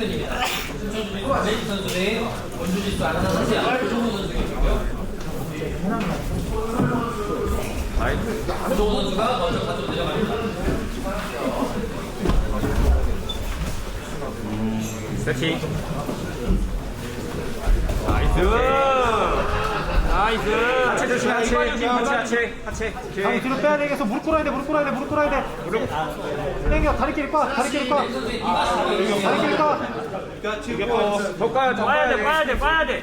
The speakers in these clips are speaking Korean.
레이지 선수 대 원주 지수 아나나 선수야. 조정호 선수의 경기요. 조정호 선수가 먼저 가져 내려갑니다. 세팅. 나이스. 나이스. 하체 조심, 하체. 하체, 하체. 하체. 오케이. 뒤로 빼야 되겠어. 무릎 꿇어야 돼. 무릎 꿇어야 돼. 무릎 꿇어야 돼. 무릎. 당겨. 다리끼리 빠. 다리끼리 빠. 다리끼리 빠. 더 까요, 더 까야 돼. 까야 돼, 까야 돼.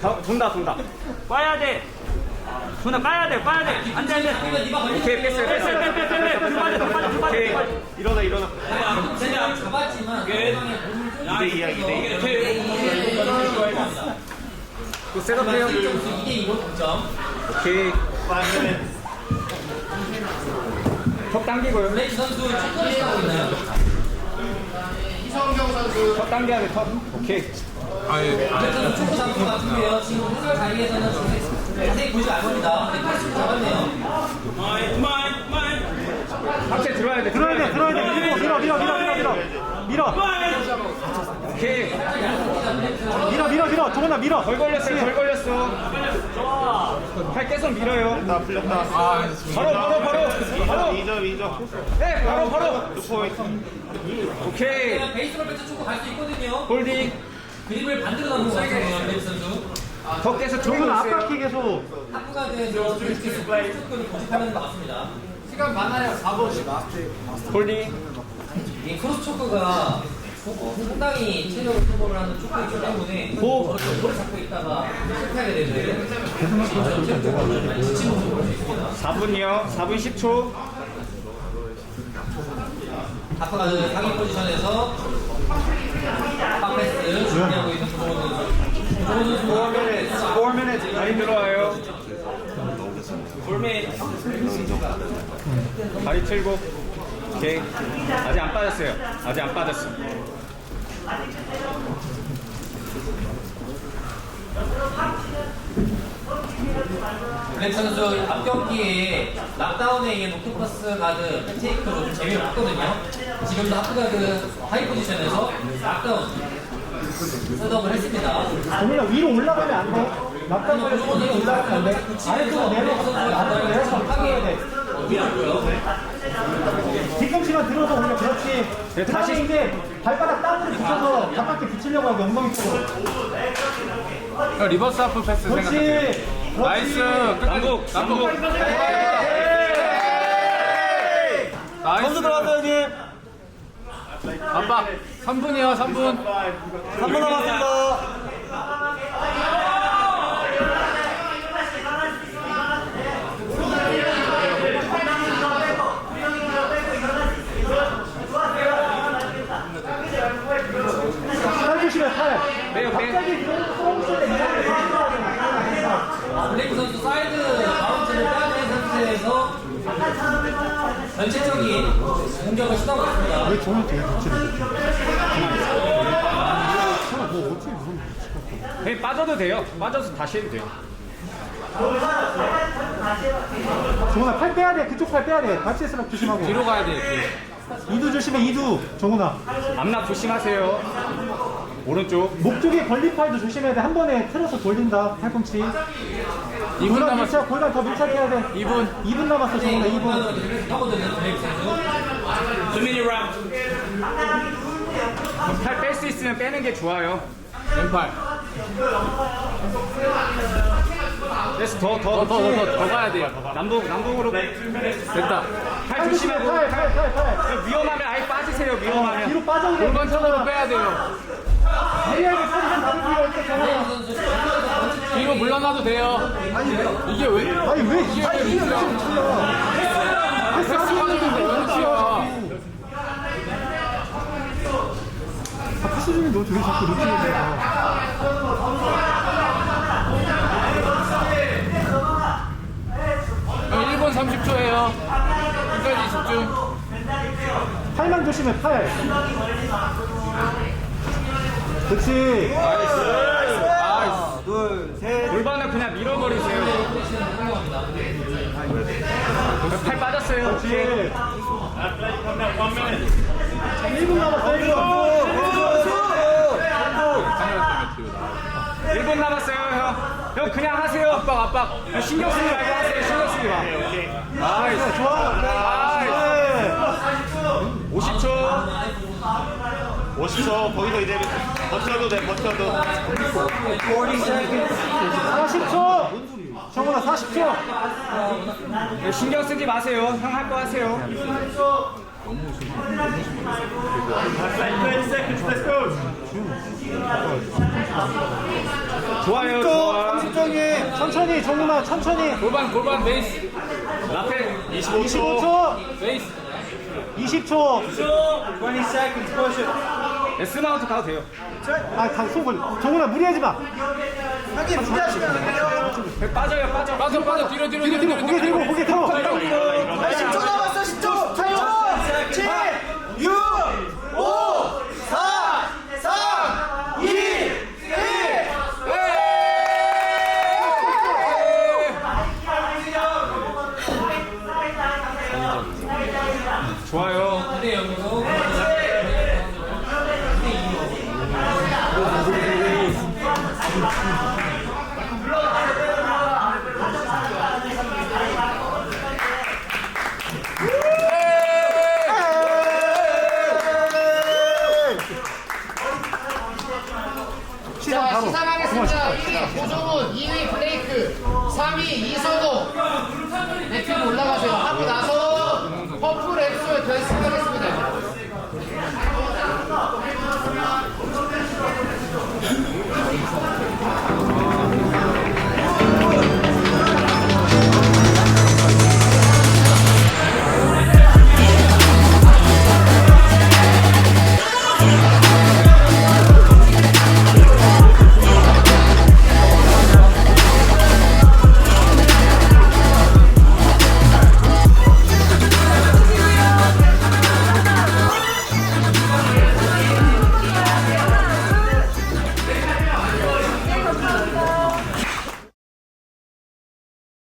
더, 돈다, 돈다. 까야 돼. 돈다, 까야 돼, 까야 돼. 안 돼, 안 돼. 오케이, 뺐어요, 뺐어요. 빼, 빼, 빼, 빼. 불 빠져, 불 빠져. 오케이. 일어나, 일어나. 제가 잡았지만 2대 2야, 2대 2. 또 셋업해요. 2대 2로 동점. 오케이. 턱 당기고요. 레이지 선수 축구를 시작하고 있나요? 턱 당겨야 돼, 턱. 오케이. 레이지 선수 축구 장소 같은데요. 지금 해설 자리에서는 자세히- 자세히 보지 않습니다. 근데 팔꿈치 잡았네요. 하체 들어야 돼, 들어야 돼. 들어야 돼. 밀어. 밀어. 밀어. 밀어. 밀어. 밀어. 오케이. 밀어. 밀어. 밀어. 정원아 밀어. 덜 걸렸어요, 덜 걸렸어. 팔 계속 밀어요. 나 풀렸다. 바로, 바로, 바로. 바로. 2점 2점 네, 바로, 바로. 오케이. 그냥 베이스볼 배트 축구 갈수 있거든요. 홀딩. 그림을 반대로 나온 것 같아요. 레이지 선수. 더 계속 정원 조금 있어요. 앞바퀴 계속. 탁구가 돼서 이렇게 축구를 고집하는 것 같습니다. 홀딩. 이 크로스 축구가 상당히 체력을 소모를 하는 축구이기 때문에 호흡. 볼을 잡고 있다가 실패하게 되면 전체적으로 많이 지친 모습을 볼수 있습니다. 4분이요. 4분 10초. 탁구가 상위 포지션에서 박패스 준비하고 있는 조정호 선수. 조정호 선수 4 minutes. 다리 들어와요. 다리 틀고. 오케이. 아직 안 빠졌어요. 아직 안 빠졌어. 블랙 선수 앞 경기에 락다운에 의해 노트퍼스 가드 팩테이크로 좀 재미를 봤거든요. 지금도 하프 가드 하이 포지션에서 락다운 셋업을 했습니다. 정원아 위로 올라가면 안 돼. 위로 올라가면 안 돼. 아래쪽으로 내려가서 아래로 내려서 올라가야 돼. 뒤꿈치만 들어서 올려. 그렇지. 네, 다시 다시. 이제 발바닥 땅으로 붙여서 바깥에 붙이려고 하고 엉덩이 쪽으로. 리버스 하프 패스 그렇지. 생각해. 그렇지. 나이스. 남북, 남북. 나이스. 들어왔어요, 형님. 아빠 3분이요 3분. 3분 남았습니다. 팔 조심해, 팔. 빼요, 빼. 갑자기 프로모션에 이상하게 블레이크 선수 사이드 바운스를 빼앗는 상태에서 전체적인 공격을 시도하고 있습니다. 왜 저는 되게 붙이는 네, 빠져도 돼요. 빠져서 다시 해도 돼요. 정훈아, 팔 빼야 돼. 그쪽 팔 빼야 돼. 같이 했으면 조심하고. 뒤로 가야 돼. 이두 조심해, 이두. 정훈아. 앞납 조심하세요. 오른쪽. 목 쪽에 걸린 팔도 조심해야 돼. 한 번에 틀어서 돌린다. 팔꿈치. 2분 골반 남았어. 밀착, 골반 더 밀착해야 돼. 2분. 2분 남았어, 정훈아, 2분. 하거든요, 블레이크 선수. 팔뺄 수 있으면 빼는 게 좋아요. 왼팔. 그래서 더, 더, 더, 더, 더, 더 가야 돼. 남북, 남북으로. 됐다. 팔 조심하고. 팔, 팔, 팔, 팔. 위험하면 아예 빠지세요, 위험하면. 뒤로 빠져도 돼. 골반 쪽으로 빼야 돼요. 뒤로 물러나도 돼요. 이게 왜? 아니, 왜, 이게 아니, 왜 이게 왜 루치야? 루치야? 패스 하는데 왜 루치야? 패스 중에 너 되게 자꾸 루치를 해. 형 1분 30초예요. 끝까지 집중. 팔만 조심해, 팔. 그치. 하나, 둘, 셋. 골반을 그냥 밀어버리세요. 팔 빠졌어요. 그치. 1분 남았어, 1분. 1분 남았어요, 형. 형 그냥 하세요. 압박, 압박. 신경 쓰지 말고 하세요. 신경 쓰지 마. 나이스. 좋아. 나이스. 50초. 50초 거기서 이제 버텨도 돼 버텨도 40초. 정훈아 40초. 네, 신경 쓰지 마세요. 형 할 거 하세요. 좋아요. 좋아. 30초에 천천히 정훈아 천천히. 골반 골반 베이스 앞에 25초 25초. 베이스 20초. S 마운트 가도 돼요. 아, 다 속을. 정훈아 무리하지 마. 빠져요. 빠져. 빠져 빠져 뒤로 뒤로 뒤로 뒤로 고개 들고 고개 들어. 10초 남았어 10초 8초 7 6 5 4 3 2 1 좋아요.